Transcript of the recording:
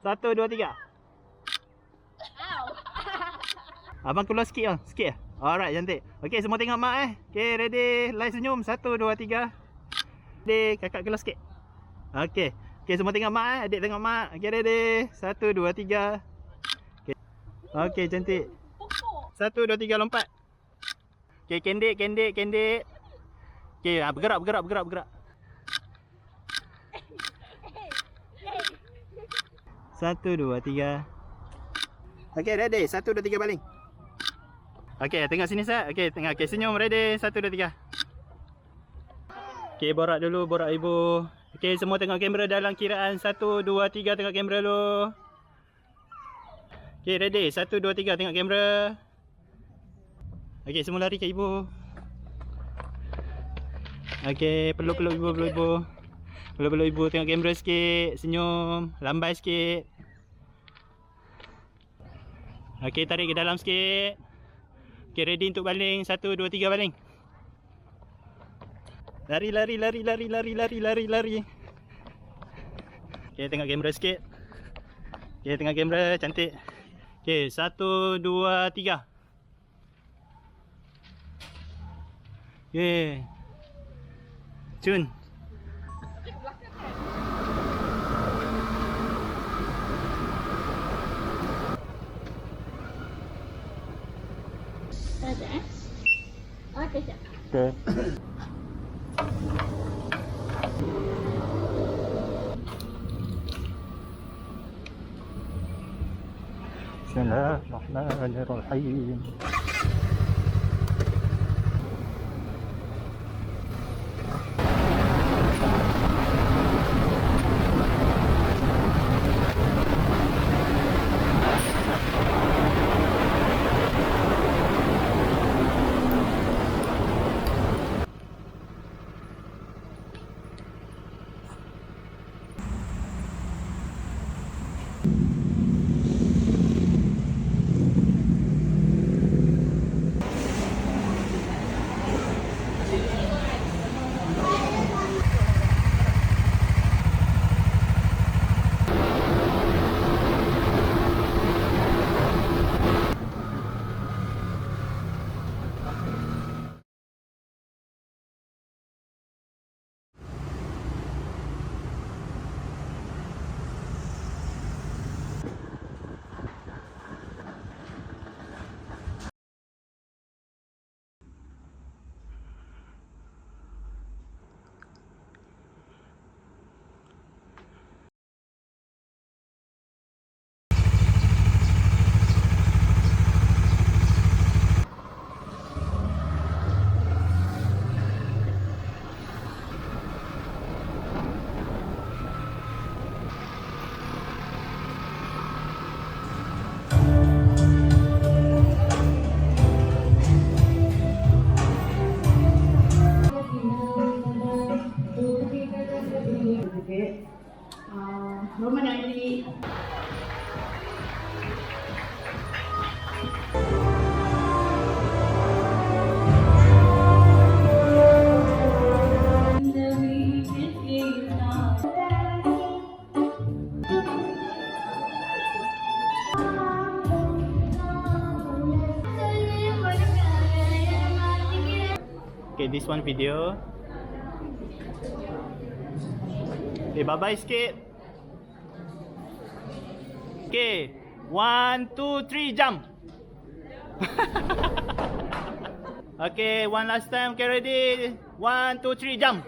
Satu, dua, tiga. Abang keluar sikit lah. Sikit lah. Alright, cantik. Okay, semua tengok mak eh. Okay, ready. Live senyum. Satu, dua, tiga. Ready. Kakak keluar sikit. Okay. Okay, semua tengok mak eh. Adik tengok mak. Okay, ready. Satu, dua, tiga. Okay. Okay, cantik. Satu, dua, tiga, lompat. Okay, kendik, kendik, kendik. Okay, ah, bergerak, bergerak, bergerak, bergerak. Satu, dua, tiga. Okay, ready. Satu, dua, tiga, baling. Okay, tengok sini Sat. Okay, tengok. Okay, senyum. Ready. Satu, dua, tiga. Okay, borak dulu. Borak ibu. Okay, semua tengok kamera dalam kiraan. Satu, dua, tiga. Tengok kamera dulu. Okay, ready. Satu, dua, tiga. Tengok kamera. Okay, semua lari ke ibu. Okay, peluk-peluk ibu, peluk ibu. Peluk-peluk ibu. Tengok kamera sikit. Senyum. Lambai sikit. Okay, tarik ke dalam sikit. Okay, ready untuk baling. Satu, dua, tiga, baling. Lari, lari, lari, lari, lari, lari, lari, lari. Okay, tengok kamera sikit. Okay, tengok kamera. Cantik. Okay, satu, dua, tiga. Okay. Cun. حتى بسم الله الرحمن الرحيم. Uh, Roman ID. Okay, this one video. Okay, bye-bye sikit. Okay, one, two, three, jump. okay, one last time. Okay, ready? One, two, three, jump.